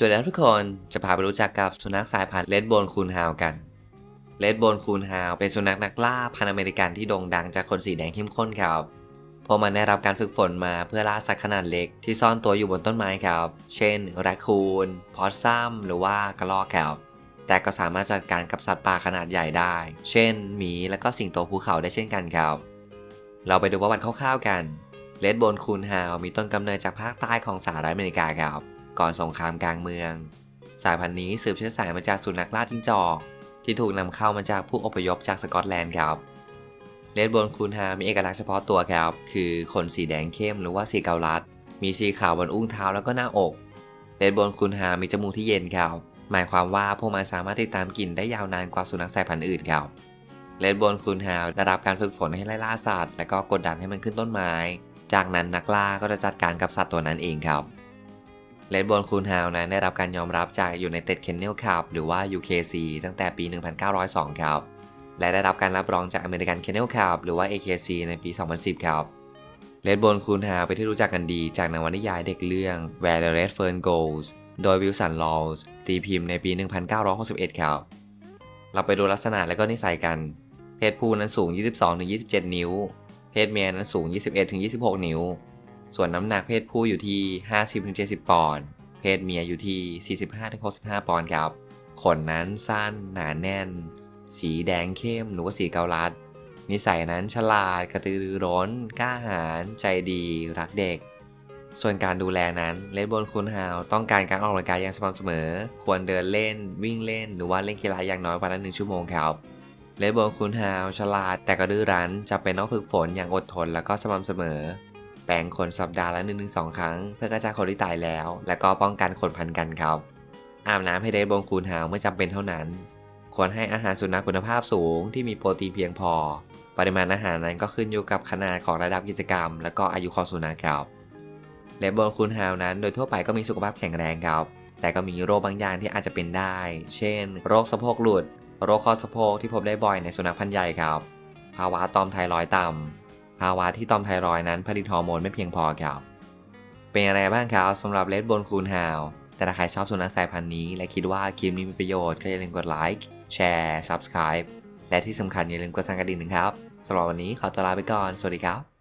สวัสดีครับทุกคนจะพาไปรู้จักกับสุนัขสายพันธุ์เลดโบนคูนฮาวกันเลดโบนคูนฮาวเป็นสุนัขนักล่าพันธุ์อเมริกันที่โด่งดังจากขนสีแดงเข้มข้นครับพวกมันได้รับการฝึกฝนมาเพื่อล่าสัตว์ขนาดเล็กที่ซ่อนตัวอยู่บนต้นไม้ครับ เช่นแรคคูน พอสซัม หรือว่ากระรอกครับ แต่ก็สามารถจัดการกับสัตว์ป่าขนาดใหญ่ได้ เช่น หมี และก็สิงโตภูเขาได้เช่นกันครับ เราไปดูประวัติคร่าวๆกัน เลดโบนคูนฮาวมีต้นกำเนิดจากภาคใต้ของสหรัฐอเมริกาครับ ก่อนสงครามกลางเมือง สายพันธุ์นี้สืบเชื้อสายมาจากสุนัขล่าจิ้งจอก ที่ถูกนำเข้ามาจากผู้อพยพจากสกอตแลนด์ครับเลดบนคูนฮามีเอกลักษณ์เฉพาะตัวครับ คือขนสีแดงเข้มหรือว่าสีเกาลัด มีสีขาวบนอุ้งเท้าแล้วก็หน้าอกเลดบนคูนฮามีจมูกที่เย็นครับ หมายความว่าพวกมันสามารถติดตามกลิ่นได้ยาวนานกว่าสุนัขสายพันธุ์อื่นครับเลดบนคูนฮาวได้รับการฝึกฝนให้ไล่ล่าสัตว์ และก็กดดันให้มันขึ้นต้นไม้ จากนั้นนักล่าก็จะจัดการกับสัตว์ตัวนั้นเองครับ เลดโบนคูนฮาวนั้นได้รับการยอมรับจาก United Kennel Club หรือว่า UKC ตั้งแต่ปี 1902 ครับ และได้รับการรับรองจาก American Kennel Club หรือว่า AKC ในปี 2010 ครับเลดโบนคูนฮาวเป็นที่รู้จักกันดีจากนวนิยายเด็กเรื่อง Where the Red Fern Goes โดยวิลสันลอส์ตีพิมพ์ในปี 1961 ครับ เราไปดูลักษณะและก็นิสัยกัน เพศผู้นั้นสูง 22-27 นิ้ว เพศเมียนั้นสูง 21-26 นิ้ว ส่วนน้ำหนักเพศผู้อยู่ที่ 50-70 ปอนด์ เพศเมียอยู่ที่ 45-65 ปอนด์ครับ ขนนั้นสั้นหนาแน่น สีแดงเข้มหรือว่าสีเกาลัด นิสัยนั้นฉลาดกระตือรือร้น กล้าหาญใจดีรักเด็ก ส่วนการดูแลนั้นเลดบนคูนฮาวต้องการการออกกำลังกายอย่างสม่ำเสมอ ควรเดินเล่น วิ่งเล่น หรือว่าเล่นกีฬาอย่างน้อยวันละหนึ่งชั่วโมงครับเลดบนคูนฮาวฉลาดแต่ก็ดื้อรั้นจะเป็นต้องฝึกฝนอย่างอดทนแล้วก็สม่ำเสมอ แปรงขนสัปดาห์ละ1-2ครั้ง เพื่อกระจายขนที่ตายแล้ว และก็ป้องกันขนพันกันครับ อาบน้ำให้เลดโบนคูนฮาวเมื่อจำเป็นเท่านั้น ควรให้อาหารสุนัขคุณภาพสูงที่มีโปรตีนเพียงพอ ปริมาณอาหารนั้นก็ขึ้นอยู่กับขนาดของระดับกิจกรรม และก็อายุของสุนัขครับเลดโบนคูนฮาวนั้นโดยทั่วไปก็มีสุขภาพแข็งแรงครับ แต่ก็มีโรคบางอย่างที่อาจจะเป็นได้ เช่น โรคสะโพกหลุด โรคข้อสะโพกที่พบได้บ่อยในสุนัขพันธุ์ใหญ่ครับ ภาวะตอมไทรอยต่ำ ภาวะที่ตอมไทรอยนั้นผลิตฮอร์โมนไม่เพียงพอครับ เป็นอะไรบ้างครับสำหรับเลดบนคูนฮาวแต่ถ้าใครชอบสุนัขสายพันธุ์นี้ และคิดว่าคลิปนี้มีประโยชน์ก็อย่าลืมกดไลค์แชร์ Subscribe และที่สำคัญอย่าลืมกดสั่นกระดิ่งนะครับสำหรับวันนี้ขอตัวลาไปก่อน สวัสดีครับ